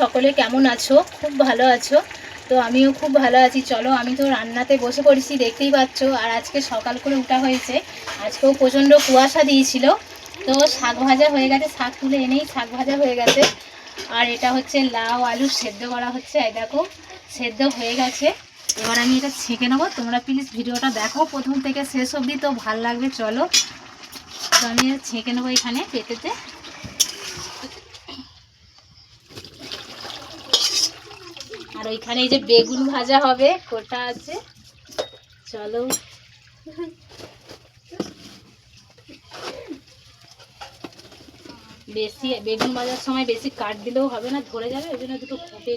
সকলে কেমন আছো? খুব ভালো আছো। তো আমিও খুব ভালো আছি। চলো, আমি তো রান্নাতে বসে পড়েছি, দেখতেই পাচ্ছ। আর আজকে সকাল করে উঠা হয়েছে। আজকেও প্রচণ্ড কুয়াশা দিয়েছিল। তো শাক ভাজা হয়ে গেছে, শাক তুলে এনেই শাক ভাজা হয়ে গেছে। আর এটা হচ্ছে লাউ আলু সেদ্ধ করা হচ্ছে। দেখো, সেদ্ধ হয়ে গেছে। এবার আমি এটা ছেঁকে নেব। তোমরা প্লিজ ভিডিওটা দেখো। প্রথম থেকে শেষ অবধি তো ভালো লাগবে। চলো, তো আমি ছেঁকে নেব এখানে পেটেতে আর ওইখানে যে বেগুন ভাজা হবে, কোটা আছে। চলো। বেশি, বেগুন ভাজার সময় বেশি কাট দিলেও হবে না, ধরে যাবে, ওই জন্য দুটো ফুটে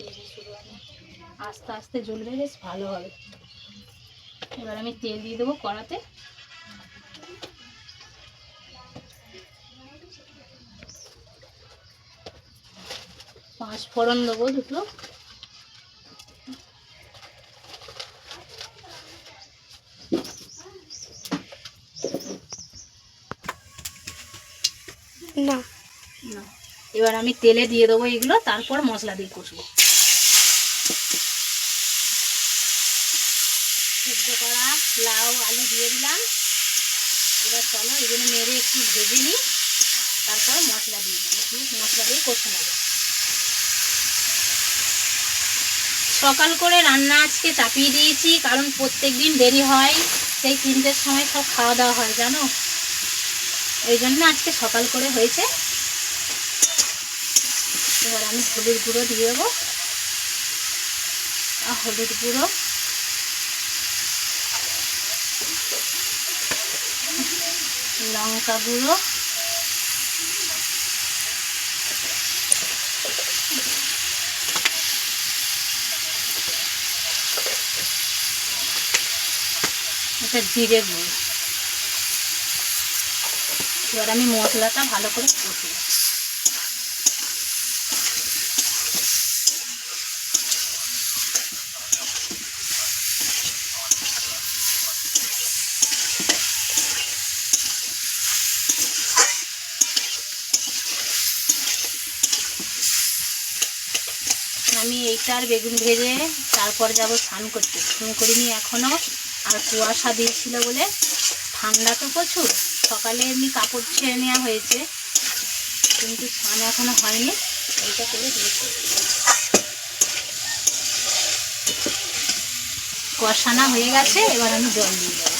আস্তে আস্তে জ্বলবে, বেশ ভালো হবে। এবার আমি তেল দিয়ে দেবো কড়াতে। পাঁচ ফোড়ন দেবো দুটো। না। না। এবার আমি তেলে দিয়ে দেবো এগুলো, তারপর মশলা দিয়ে কষবো। করা লাউ, আলু দিয়ে দিলাম। এবার চলো এগুলো মেরে একটু ভেজে নিই। তারপর মশলা দিয়ে দিয়ে মশলা দিয়ে কষে নেব। সকাল করে রান্না আজকে চাপিয়ে দিয়েছি, কারণ প্রত্যেক দিন দেরি হয়। সেই তিনটের সময় সব খাওয়া দাওয়া হয়, জানো? এই জন্য আজকে সকাল করে হয়েছে। এবার আমি হলুদ গুঁড়ো দিয়ে দেবো। আর হলুদ গুঁড়ো। লঙ্কা গুঁড়ো। এটা জিরে গুঁড়ো। এবার আমি মশলাটা ভালো করে কষি। আমি এইটার বেগুন ভেজে তারপর যাব স্নান করতে। স্নান করিনি এখনও আর কুয়াশা দিয়েছিল বলে ঠান্ডা তো প্রচুর। সকালে এমনি কাপড় ছেড়ে নেওয়া হয়েছে। কিন্তু স্নান এখনও হয়নি। এইটা করে দিয়েছি। কষানা হয়ে গেছে, এবার আমি জল দিয়ে দেবো।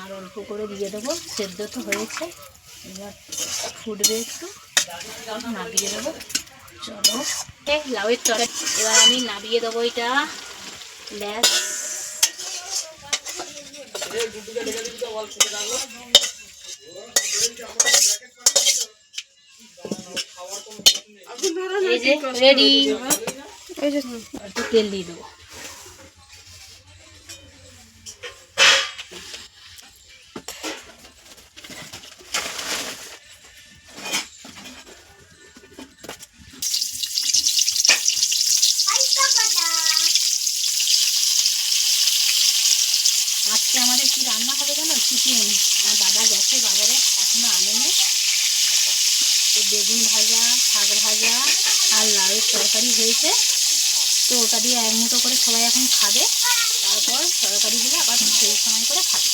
আর অল্প করে দিয়ে দেবো। সেদ্ধ তো হয়েছে। এবার ফুটবে একটু। নাবিয়ে দেবো। চলো। লাউয়ের তরকারি এবার আমি নাবিয়ে দেবো এটা। ব্যাস। এই যে রেডি তেল দিয়ে দেবো। আজকে আমাদের কি রান্না হবে জানো? চিকেন। আমার দাদা গেছে বাজারে, এখনও আনেনি তো বেগুন ভাজা, শাক ভাজা আর লাউয়ের তরকারি হয়েছে। তো ওটা দিয়ে এক মুঠো করে সবাই এখন খাবে। তারপর তরকারি হলে আবার সেই সময় করে খাবে।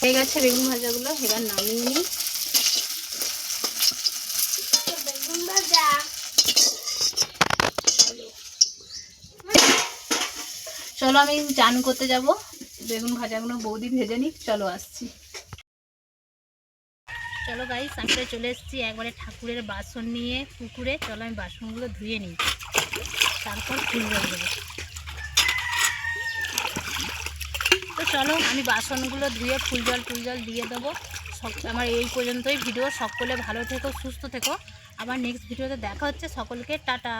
হয়ে গেছে বেগুন ভাজাগুলো, এবার নামিয়ে নিই। চলো আমি চান করতে যাব। বেগুন ভাজাগুলো বৌদি ভেজে নিক, চলো আসছি। চলো গাইস আমি তো চলে এসেছি একবারে ঠাকুরের বাসন নিয়ে পুকুরে। চলো আমি বাসনগুলো ধুয়ে নিই। তারপর ফুল দেবো। তো চলো, আমি বাসনগুলো ধুয়ে ফুল জল ফুল জল দিয়ে দেবো। আমার এই পর্যন্তই ভিডিও সকলে ভালো থেকো, সুস্থ থেকো। আবার নেক্সট ভিডিওতে দেখা হচ্ছে। সকলকে টাটা।